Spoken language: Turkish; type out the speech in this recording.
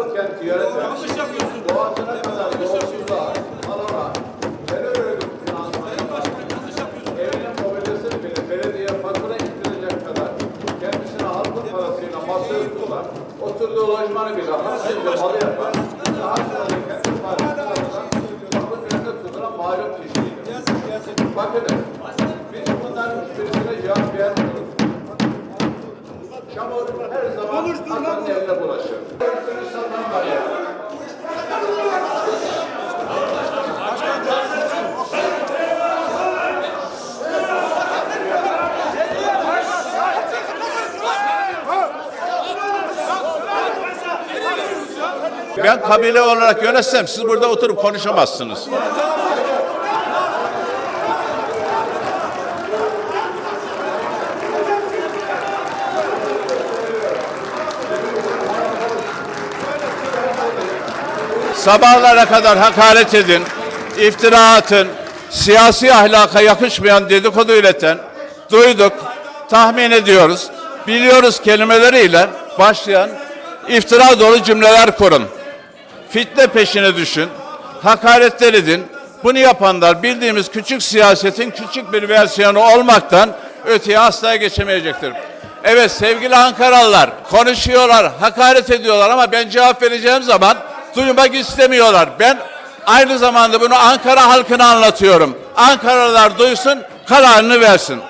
Kenti yöneten Yanlış yapıyorsun. boğazına kadar yolsuzluğa, alana, terör örgütü finansmanı, Yanlış yapıyorsun. evinin mobilyasını bile belediye fatura indirecek kadar kendisine halkın parasıyla masaya tutulan, oturduğu lojmanı bile haksızca malı yapan, daha sonra kendi parasından halkın önünde tutulan mağlup kişiydi. Bakın, biz bunların hiçbirisine cevap vermiyoruz. Çamur her zaman atanın eline bulaşır. Örtünü satan var ya. Ben kabile olarak yönetsem siz burada oturup konuşamazsınız. Sabahlara kadar hakaret edin, iftira atın, siyasi ahlaka yakışmayan dedikodu üreten, duyduk, tahmin ediyoruz, biliyoruz kelimeleriyle başlayan iftira dolu cümleler kurun. Fitne peşine düşün, hakaretler edin. Bunu yapanlar bildiğimiz küçük siyasetin küçük bir versiyonu olmaktan öteye asla geçemeyecektir. Evet sevgili Ankaralılar konuşuyorlar, hakaret ediyorlar ama ben cevap vereceğim zaman duymak istemiyorlar. Ben aynı zamanda bunu Ankara halkına anlatıyorum. Ankaralılar duysun, kararını versin.